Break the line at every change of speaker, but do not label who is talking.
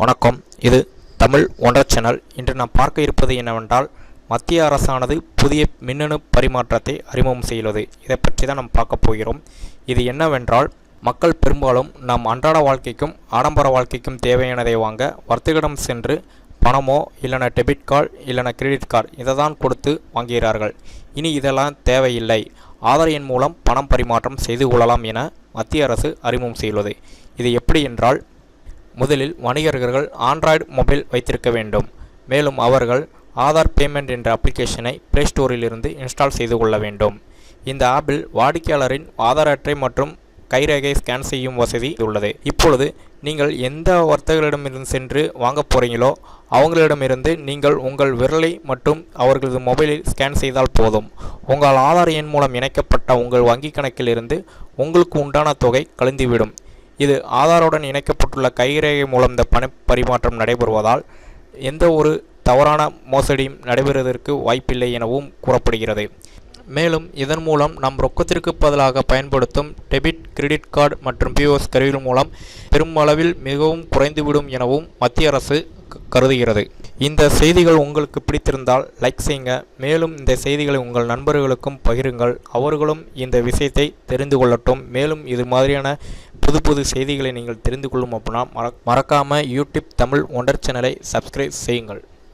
வணக்கம். இது தமிழ் ஒன்றர் சேனல். இன்று நாம் பார்க்க இருப்பது என்னவென்றால் மத்திய அரசானது புதிய மின்னணு பரிமாற்றத்தை அறிமுகம் செய்துள்ளது. இதை பற்றி தான் நாம் பார்க்க போகிறோம். இது என்னவென்றால் மக்கள் பெரும்பாலும் நம் அன்றாட வாழ்க்கைக்கும் ஆடம்பர வாழ்க்கைக்கும் தேவையானதை வாங்க வர்த்தகிடம் சென்று பணமோ இல்லைனா டெபிட் கார்டு இல்லைனா கிரெடிட் கார்டு இதை தான் கொடுத்து வாங்குகிறார்கள். இனி இதெல்லாம் தேவையில்லை. ஆதார் எண் மூலம் பணம் பரிமாற்றம் செய்து கொள்ளலாம் என மத்திய அரசு அறிமுகம் செய்துள்ளது. இது எப்படி என்றால் முதலில் வணிகர்கள் ஆண்ட்ராய்டு மொபைல் வைத்திருக்க வேண்டும். மேலும் அவர்கள் ஆதார் பேமெண்ட் என்ற அப்ளிகேஷனை ப்ளே ஸ்டோரிலிருந்து இன்ஸ்டால் செய்து கொள்ள வேண்டும். இந்த ஆப்பில் வாடிக்கையாளரின் ஆதார் அட்டை மற்றும் கைரேகை ஸ்கேன் செய்யும் வசதி உள்ளது. இப்பொழுது நீங்கள் எந்த வர்த்தகரிடமிருந்து சென்று வாங்க போகிறீங்களோ அவங்களிடமிருந்து நீங்கள் உங்கள் விரலை மற்றும் அவர்களது மொபைலில் ஸ்கேன் செய்தால் போதும். உங்கள் ஆதார் எண் மூலம் இணைக்கப்பட்ட உங்கள் வங்கிக் கணக்கிலிருந்து உங்களுக்கு உண்டான தொகை கழிந்துவிடும். இது ஆதாருடன் கொடுக்கப்பட்டுள்ள கைரேகை மூலம் இந்த பண பரிமாற்றம் நடைபெறுவதால் எந்த ஒரு தவறான மோசடியும் நடைபெறுவதற்கு வாய்ப்பில்லை எனவும் கூறப்படுகிறது. மேலும் இதன் மூலம் நம் ரொக்கத்திற்கு பதிலாக பயன்படுத்தும் டெபிட் கிரெடிட் கார்டு மற்றும் பிஓஎஸ் கருவிகள் மூலம் பெருமளவில் மிகவும் குறைந்துவிடும் எனவும் மத்திய அரசு கருதுகிறது. இந்த செய்திகள் உங்களுக்கு பிடித்திருந்தால் லைக் செய்யுங்க. மேலும் இந்த செய்திகளை உங்கள் நண்பர்களுக்கும் பகிருங்கள். அவர்களும் இந்த விஷயத்தை தெரிந்து கொள்ளட்டும். மேலும் இது மாதிரியான புது புது செய்திகளை நீங்கள் தெரிந்து கொள்ளும் அப்படின்னா மறக்காமல் யூடியூப் தமிழ் ஒண்டர் சேனலை சப்ஸ்கிரைப் செய்யுங்கள்.